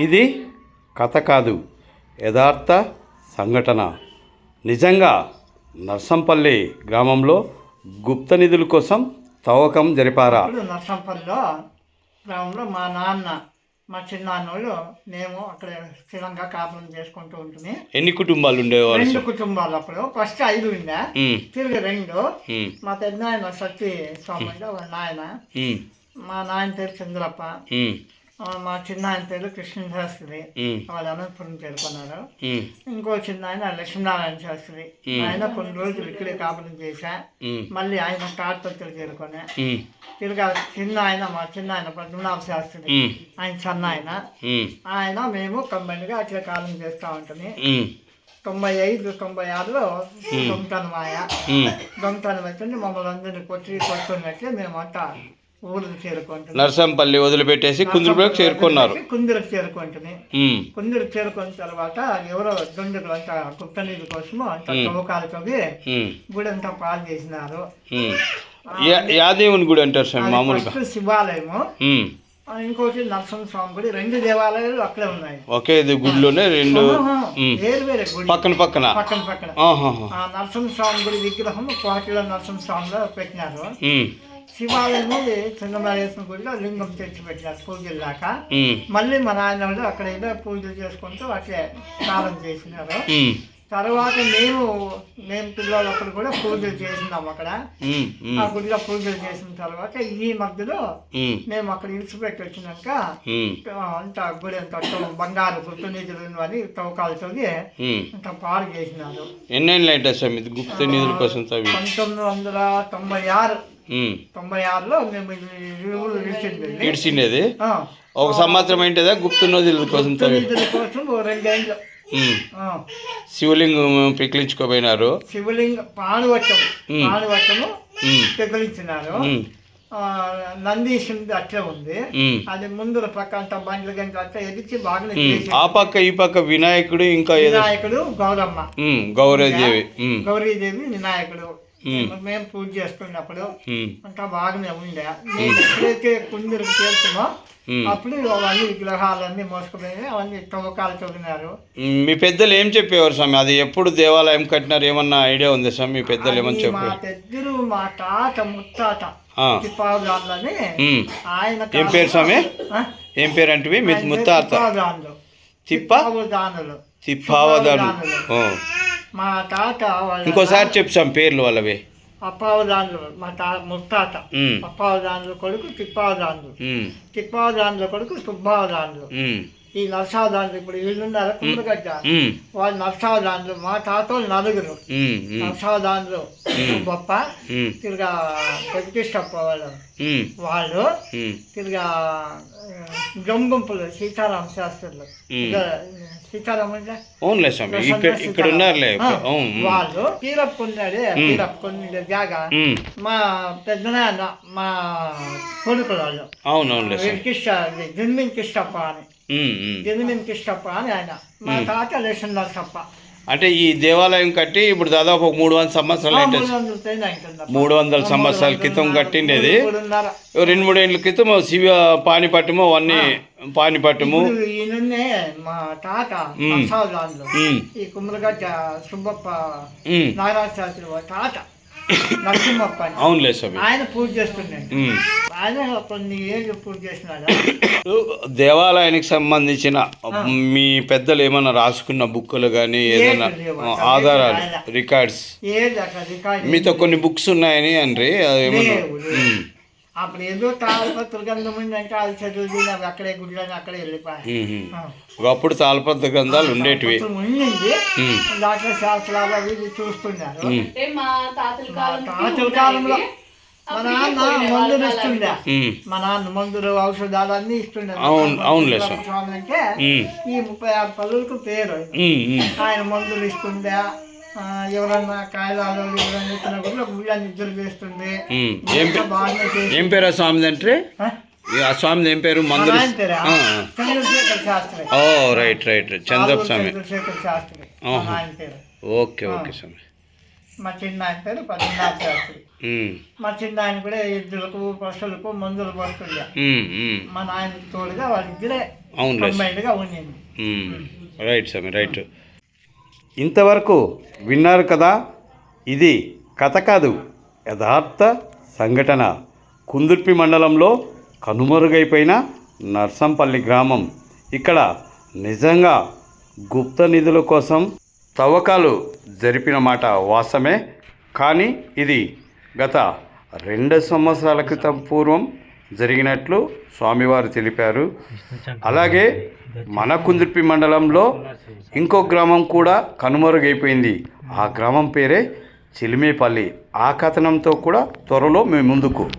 ఇది కథ కాదు. యథార్థ సంఘటన. నిజంగా నర్సంపల్లి గ్రామంలో గుప్త నిధుల కోసం తవ్వకం జరిపారా? నర్సంపల్లిలో గ్రామంలో మా నాన్న మా చిన్నాన్నోళ్ళు మేము అక్కడ స్థిరంగా కాపురం చేసుకుంటూ ఉంటుంది ఎన్ని కుటుంబాలు ఉండేవారు రెండు కుటుంబాలు అప్పుడు. ఫస్ట్ ఐదు ఉండే. తిరిగి రెండు. మా పెద్దనాయన సత్తి స్వామి నాయన. మా నాయన పేరు చంద్రప్ప. మా చిన్న ఆయన పేరు కృష్ణ శాస్త్రి. వాళ్ళు అనంతపురం పేర్కొన్నారు ఇంకో చిన్న ఆయన లక్ష్మీనారాయణ శాస్త్రి. ఆయన కొన్ని రోజులు ఇక్కడే కాపురం చేశా. మళ్ళీ ఆయన తాటపత్రులు చేరుకునే ఉమ్, తిరిగి చిన్న ఆయన మా చిన్న ఆయన పద్మనాభ శాస్త్రి. ఆయన చిన్న ఆయన ఆయన మేము కంబైన్గా అట్లా కాలం చేస్తూ ఉంటుంది తొంభై ఐదు తొంభై ఆరులో దొంగతనం ఉమ్. దొంగతనం అయితే మమ్మల్ని అందరినీ కొట్టి కొట్టుకున్నట్లే మేమంతా. ఊరికి నర్సంపల్లి వదిలిపెట్టేసి కుందురులోకి చేరుకున్నారు. కుందరికి చేరుకుంటుంది. కుందరికి చేరుకున్న తర్వాత ఎవరో దొండలు అంత గుప్త నీళ్ళ కోసము అంత తవ్వకాలు తవ్వి గుడి అంతా పాలు చేసినారు. యాదేవుని గుడి అంటారు స్వామి మామూలుగా. శివాలయము. ఇంకోటి నరసింహ స్వామి గుడి రెండు దేవాలయాలు అక్కడే ఉన్నాయి. ఒకే ఇది గుడిలోనే రెండు. వేరు వేరే గుడి. పక్కన పక్కన. పక్కన పక్కన. నరసింహ స్వామి గుడి విగ్రహం కోటిలో నరసింహ స్వామిలో పెట్టినారు. ఉమ్, శివాలయం చిన్నమలేశ్వర గుడిలో లింగం తెచ్చి పెట్టినారు పూజలు దాకా. మళ్ళీ మా నాయన వాళ్ళు అక్కడ ఏదో పూజలు చేసుకుంటూ అట్లే స్నానం చేసినారు. తర్వాత మేము మేము పిల్లలప్పుడు కూడా పూజలు చేసినాం అక్కడ. ఆ గుడిలో పూజలు చేసిన తర్వాత ఈ మధ్యలో మేము అక్కడ ఇన్స్పెక్ట్ వచ్చినాక అంతా గుడి అంతా బంగారు గుర్తు నిధులు అని తవ్వకాలతో. అంత పాడు చేసినారు. స్వామి ఇది గుప్త నిధుల కోసం పంతొమ్మిది వందల తొంభై ఆరు. తొంభై ఆరులో మేము ఇడిచిండేది ఒక సంవత్సరం ఏంటిదా? గుప్త నిధుల కోసం శివలింగం పిక్కిలించుకోపోయినారు శివలింగ పెగిలించినారు ఉమ్, ఆ, నందీశుంది అట్లే ఉంది. అది ముందుల పక్క అంతా బండ్ల గంట అట్లా ఎదిచి. చేసి ఆ పక్క ఈ పక్క వినాయకుడు ఇంకా వినాయకుడు గౌరమ్మ. గౌరీదేవి. గౌరీదేవి వినాయకుడు. మేము పూజ చేసుకున్నప్పుడు అంతా బాగానే ఉండే. మేము ఎప్పుడైతే కుందరికి చేరుతామో ఉమ్. అప్పుడు అవన్నీ విగ్రహాలన్నీ మోసుకుపోయి అవన్నీ తవ్వకాలు ఉమ్, మీ పెద్దలు ఏం చెప్పేవారు స్వామి? అది ఎప్పుడు దేవాలయం కట్టినారు? ఏమన్నా ఐడియా ఉంది స్వామి? మీ పెద్దలు ఏమని అది మా చెప్పారు పెద్దలు మా తాత ముత్తాత ఉమ్. ఆయన ఏం పేరు స్వామి? ఏం పేరు అంటే మీ ముత్తాత. తిప్ప. మా తాత వాళ్ళ ఇంకోసారి చెప్పు పేర్లు వాళ్ళవి. అప్పావదానులు మా తా ముత్తాత. అప్పావదానులు కొడుకు తిప్పావదానులు. తిప్పావదానుల కొడుకు సుబ్బావదానులు. ఈ నర్సావదానులు ఇప్పుడు వీళ్ళున్నారు ఉమ్, వాళ్ళు నర్సావదానులు మా తాతలు నలుగురు. నర్సావదానులు గొప్ప. తిరిగా వెంకటేశ్వరప్ప వాళ్ళు. వాళ్ళు తిరిగా జంగుంపులు సీతారామ శాస్త్రులు. అంటే? అవునులే స్వామి ఇక్కడ ఉన్నారులే. వాళ్ళు తీరప్ కొన్నాడే తీరప్ కొన్ని జాగా మా పెద్దనాన్న మా కొడుకులు వాళ్ళు అవును అవునులే స్వామి. వెంకిష్ట జన్మిన్ కిష్టప్ప అని జన్మిన్ కిష్టప్ప అని ఆయన. మా తాత లేషన్ నరసప్ప అంటే ఈ దేవాలయం కట్టి ఇప్పుడు దాదాపు ఒక మూడు వందల సంవత్సరాలు మూడు వందల సంవత్సరాల క్రితం కట్టిండేది. రెండు మూడు ఏళ్ళ క్రితం శివ పానిపట్టము అవన్నీ పానిపట్టము. మా తాత ఈ కుమ్మరగడ్డ సుబ్బప్ప నారాయణ శాస్త్రి తాత. నరసింహప్ప అవునులే స్వామి. ఆయన పూజ చేస్తున్నాడు ఉమ్. ఆయన కొన్ని ఏళ్ళు పూజ చేసినాడు? దేవాలయానికి సంబంధించిన మీ పెద్దలు ఏమన్నా రాసుకున్న బుక్కులు కానీ ఏదైనా ఆధారాలు రికార్డ్స్? మీతో కొన్ని బుక్స్ ఉన్నాయని అండ్రి అది ఏమన్నా. అప్పుడు ఏదో తాళపత్ర గంధం ఉందంటే అది చదువుది అవి అక్కడే గుడిలోనే అక్కడే వెళ్ళిపోయాయి. ఒకప్పుడు తాళపత్ర గ్రంథాలు ఉండేటివి. ఉండింది. దాంట్లో శాస్త్రాలు అవి చూస్తున్నారు. ఉమ్, అంటే మా తాతల కాలం తాతల కాలంలో మా నాన్న మందులు ఇస్తుండే. మా నాన్న మందులు ఔషధాలు అన్ని ఇస్తుండే. అంటే ఈ ముప్పై ఆరు పళ్ళులకు పేరు. ఆయన మందులు ఇస్తుండే. ఎవరన్నా కాయలాలు ఎవరన్నా ఇస్తున్నా కూడా ఒక ముళ్ళ నిద్ర చేస్తుంది. ఏం పేరు ఆ స్వామిది అంటే ఆ? స్వామిది ఏం పేరు? మందులు. ఓ రైట్ రైట్ చంద్రపు స్వామి. ఓకే ఓకే స్వామి. మా చిన్న ఆయన పేరు పద్మనాభ శాస్త్రి. మా చిన్న ఆయన కూడా ఎద్దులకు పశువులకు మందులు ఉమ్, మా నాయన తోడుగా కంబైన్డ్గా ఉండింది. మ్మ్. రైట్ స్వామి రైట్. ఇంతవరకు విన్నారు కదా ఇది కథ కాదు యథార్థ సంఘటన. కుందుర్పి మండలంలో కనుమరుగైపోయిన నర్సంపల్లి గ్రామం. ఇక్కడ నిజంగా గుప్త నిధుల కోసం తవ్వకాలు జరిపిన మాట వాస్తవమే. కానీ ఇది గత రెండు సంవత్సరాల క్రితం పూర్వం జరిగినట్లు స్వామివారు తెలిపారు. అలాగే మన కుందుర్పి మండలంలో ఇంకో గ్రామం కూడా కనుమరుగైపోయింది. ఆ గ్రామం పేరే చిలిమేపల్లి. ఆ కథనంతో కూడా త్వరలో మేము ముందుకు